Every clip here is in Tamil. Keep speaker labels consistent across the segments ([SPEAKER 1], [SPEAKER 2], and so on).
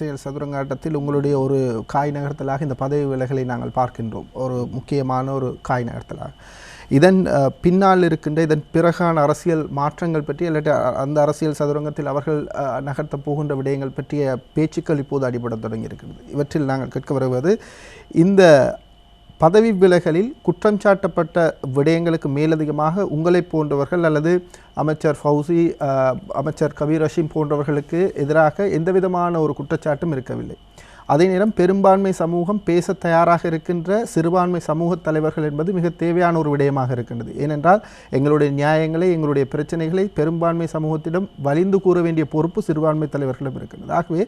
[SPEAKER 1] அரசியல் சதுரங்காட்டத்தில் உங்களுடைய ஒரு காய் நகர்த்தலாக இந்த பதவி விலகலை நாங்கள் பார்க்கின்றோம். ஒரு முக்கியமான ஒரு காய் நகர்த்தலாக. இதன் பின்னால் இருக்கின்ற இதன் பிறகான அரசியல் மாற்றங்கள் பற்றி இல்லாட்டி அந்த அரசியல் சதுரங்கத்தில் அவர்கள் நகர்த்த நகர்த்தப் போகின்ற விடயங்கள் பற்றிய பேச்சுக்கள் இப்போது அடிபட தொடங்கியிருக்கிறது. இவற்றில் நாங்கள் கேட்க வருவது இந்த பதவி விலகலில் குற்றம் சாட்டப்பட்ட விடயங்களுக்கு மேலதிகமாக உங்களைப் போன்றவர்கள் அல்லது அமைச்சர் ஃபவுசி அமைச்சர் கபீர் ரஷீம் போன்றவர்களுக்கு எதிராக எந்தவிதமான ஒரு குற்றச்சாட்டும் இருக்கவில்லை. அதே நேரம் பெரும்பான்மை சமூகம் பேச தயாராக இருக்கின்ற சிறுபான்மை சமூக தலைவர்கள் என்பது மிக தேவையான ஒரு விடயமாக இருக்கின்றது. ஏனென்றால் எங்களுடைய நியாயங்களை எங்களுடைய பிரச்சனைகளை பெரும்பான்மை சமூகத்திடம் வலிந்து கூற வேண்டிய பொறுப்பு சிறுபான்மை தலைவர்களிடம் இருக்கின்றது. ஆகவே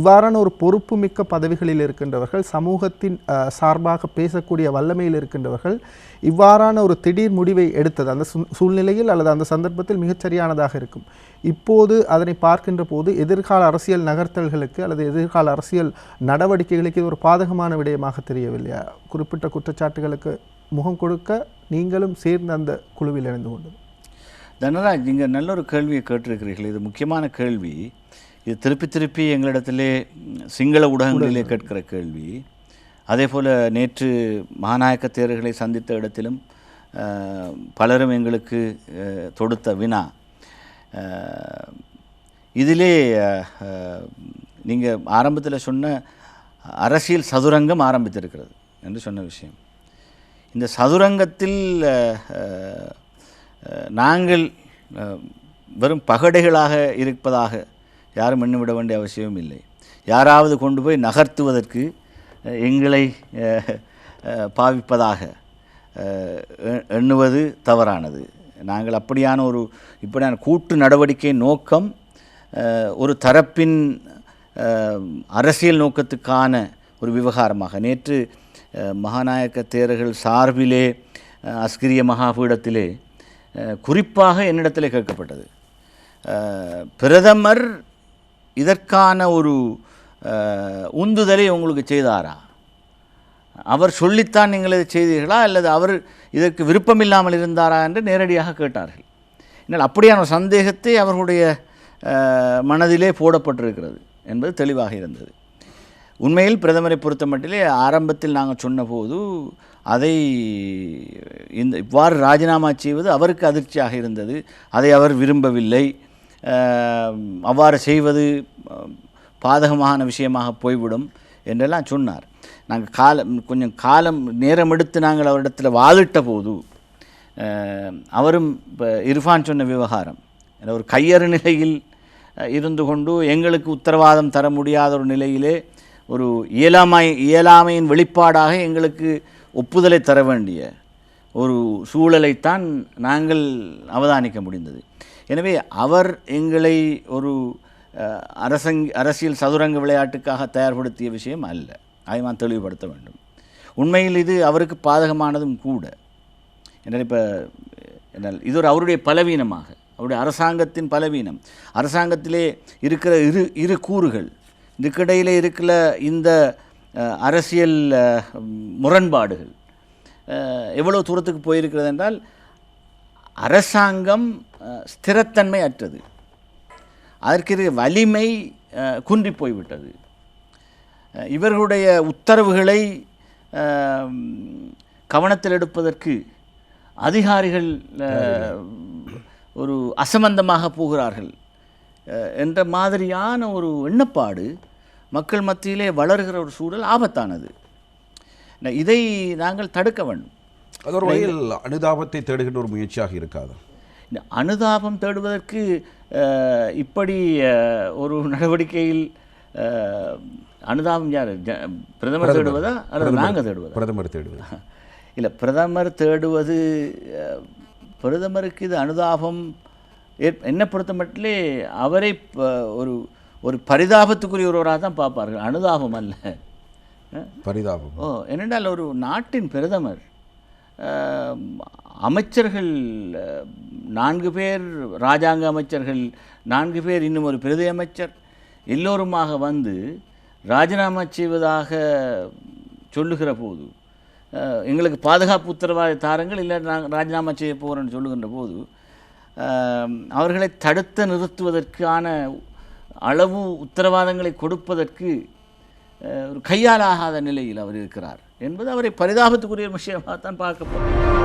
[SPEAKER 1] இவ்வாறான ஒரு பொறுப்பு மிக்க பதவிகளில் இருக்கின்றவர்கள் சமூகத்தின் சார்பாக பேசக்கூடிய வல்லமையில் இருக்கின்றவர்கள் இவ்வாறான ஒரு திடீர் முடிவை எடுத்தது அந்த சூழ்நிலையில் அல்லது அந்த சந்தர்ப்பத்தில் மிகச்சரியானதாக இருக்கும். இப்போது அதனை பார்க்கின்ற போது எதிர்கால அரசியல் நகர்த்தல்களுக்கு அல்லது எதிர்கால அரசியல் நடவடிக்கைகளுக்கு இது ஒரு பாதகமான விடயமாக தெரியவில்லையா? குறிப்பிட்ட குற்றச்சாட்டுகளுக்கு முகம் கொடுக்க நீங்களும் சேர்ந்து அந்த குழுவில் இணைந்து கொண்டது.
[SPEAKER 2] தனராஜ் நீங்கள் நல்ல ஒரு கேள்வியை கேட்டிருக்கிறீர்கள். இது முக்கியமான கேள்வி. இது திருப்பி திருப்பி எங்களிடத்திலே சிங்கள ஊடகங்களிலே கேட்கிற கேள்வி. அதே போல் நேற்று மகாநாயக்க தேர்தல்களை சந்தித்த இடத்திலும் பலரும் எங்களுக்கு தொடுத்த வினா. இதிலே நீங்கள் ஆரம்பத்தில் சொன்ன அரசியல் சதுரங்கம் ஆரம்பித்திருக்கிறது என்று சொன்ன விஷயம். இந்த சதுரங்கத்தில் நாங்கள் வெறும் பகடைகளாக இருப்பதாக யாரும் எண்ணிவிட வேண்டிய அவசியமும் இல்லை. யாராவது கொண்டு போய் நகர்த்துவதற்கு எங்களை பாவிப்பதாக எண்ணுவது தவறானது. நாங்கள் அப்படியான ஒரு இப்படியான கூட்டு நடவடிக்கை நோக்கம் ஒரு தரப்பின் அரசியல் நோக்கத்துக்கான ஒரு விவகாரமாக. நேற்று மகாநாயக்க தேரர்கள் சார்பிலே அஸ்கிரிய மகாபீடத்திலே குறிப்பாக என்னிடத்தில் கேட்கப்பட்டது. பிரதமர் இதற்கான ஒரு உந்துதலை உங்களுக்கு செய்தாரா? அவர் சொல்லித்தான் நீங்கள் இதை செய்தீர்களா? அல்லது அவர் இதற்கு விருப்பமில்லாமல் இருந்தாரா என்று நேரடியாக கேட்டார்கள். என்னால் அப்படியான சந்தேகத்தை அவர்களுடைய மனதிலே போடப்பட்டிருக்கிறது. என்பது தெளிவாக இருந்தது. உண்மையில் பிரதமரை பொறுத்த மட்டிலே ஆரம்பத்தில் நாங்கள் சொன்னபோது அதை இந்த இவ்வாறு ராஜினாமா செய்வது அவருக்கு அதிர்ச்சியாக இருந்தது. அதை அவர் விரும்பவில்லை. அவ்வாறு செய்வது பாதகமான விஷயமாக போய்விடும் என்றெல்லாம் சொன்னார். நாங்கள் காலம் கொஞ்சம் காலம் நேரம் எடுத்து நாங்கள் அவரிடத்தில் வாதிட்ட போது அவரும் இப்போ இர்ஃபான் சொன்ன விவகாரம் ஒரு கையறு நிலையில் இருந்து கொண்டு எங்களுக்கு உத்தரவாதம் தர முடியாத ஒரு நிலையிலே ஒரு இயலாமை இயலாமையின் வெளிப்பாடாக எங்களுக்கு ஒப்புதலை தர வேண்டிய ஒரு சூழலைத்தான் நாங்கள் அவதானிக்க முடிந்தது. எனவே அவர் எங்களை ஒரு அரசங் அரசியல் சதுரங்க விளையாட்டுக்காக தயார்படுத்திய விஷயம் அல்ல. அதை நான் தெளிவுபடுத்த வேண்டும். உண்மையில் இது அவருக்கு பாதகமானதும் கூட. என்ன இப்போ என்றால் இது ஒரு அவருடைய பலவீனமாக. அவருடைய அரசாங்கத்தின் பலவீனம். அரசாங்கத்திலே இருக்கிற இரு இரு கூறுகள். இதுக்கிடையில் இருக்கிற இந்த அரசியல் முரண்பாடுகள். எவ்வளோ தூரத்துக்கு போயிருக்கிறது என்றால் அரசாங்கம் ஸ்திரத்தன்மை அற்றது. அதற்கு வலிமை குன்றி போய்விட்டது. இவர்களுடைய உத்தரவுகளை கவனத்தில் எடுப்பதற்கு அதிகாரிகள் ஒரு அசம்பந்தமாக போகிறார்கள். என்ற மாதிரியான ஒரு எண்ணப்பாடு மக்கள் மத்தியிலே வளர்கிற ஒரு சூழல் ஆபத்தானது. இதை நாங்கள் தடுக்க வேண்டும்.
[SPEAKER 3] அது ஒரு வகையில் அனுதாபத்தை தேடுகின்ற ஒரு முயற்சியாக இருக்காது.
[SPEAKER 2] இந்த அனுதாபம் தேடுவதற்கு இப்படி ஒரு நடவடிக்கையில் அனுதாபம் யார்? பிரதமர் தேடுவதா? அல்லது நாங்கள் தேடுவதா?
[SPEAKER 3] பிரதமர் தேடுவது.
[SPEAKER 2] இல்லை பிரதமர் தேடுவது பிரதமருக்கு இது அனுதாபம். என்னை பொறுத்த மட்டிலே அவரை ஒரு ஒரு பரிதாபத்துக்குரிய ஒருவராக தான் பார்ப்பார்கள். அனுதாபம் அல்ல.
[SPEAKER 3] பரிதாபம்.
[SPEAKER 2] ஓ என்னென்றால் ஒரு நாட்டின் பிரதமர் அமைச்சர்கள் நான்கு பேர் ராஜாங்க அமைச்சர்கள் நான்கு பேர் இன்னும் ஒரு பிரதி அமைச்சர் எல்லோருமாக வந்து ராஜினாமா செய்வதாக சொல்லுகிற போது எங்களுக்கு பாதுகாப்பு உத்தரவாத தாருங்கள் இல்லை நாங்கள் ராஜினாமா செய்ய போகிறோன்னு சொல்லுகின்ற போது அவர்களை தடுத்து நிறுத்துவதற்கான அளவு உத்தரவாதங்களை கொடுப்பதற்கு ஒரு கையாலாகாத நிலையில் அவர் இருக்கிறார் என்பது அவரை பரிதாபத்துக்குரிய விஷயமாகத்தான் பார்க்கப்படும்.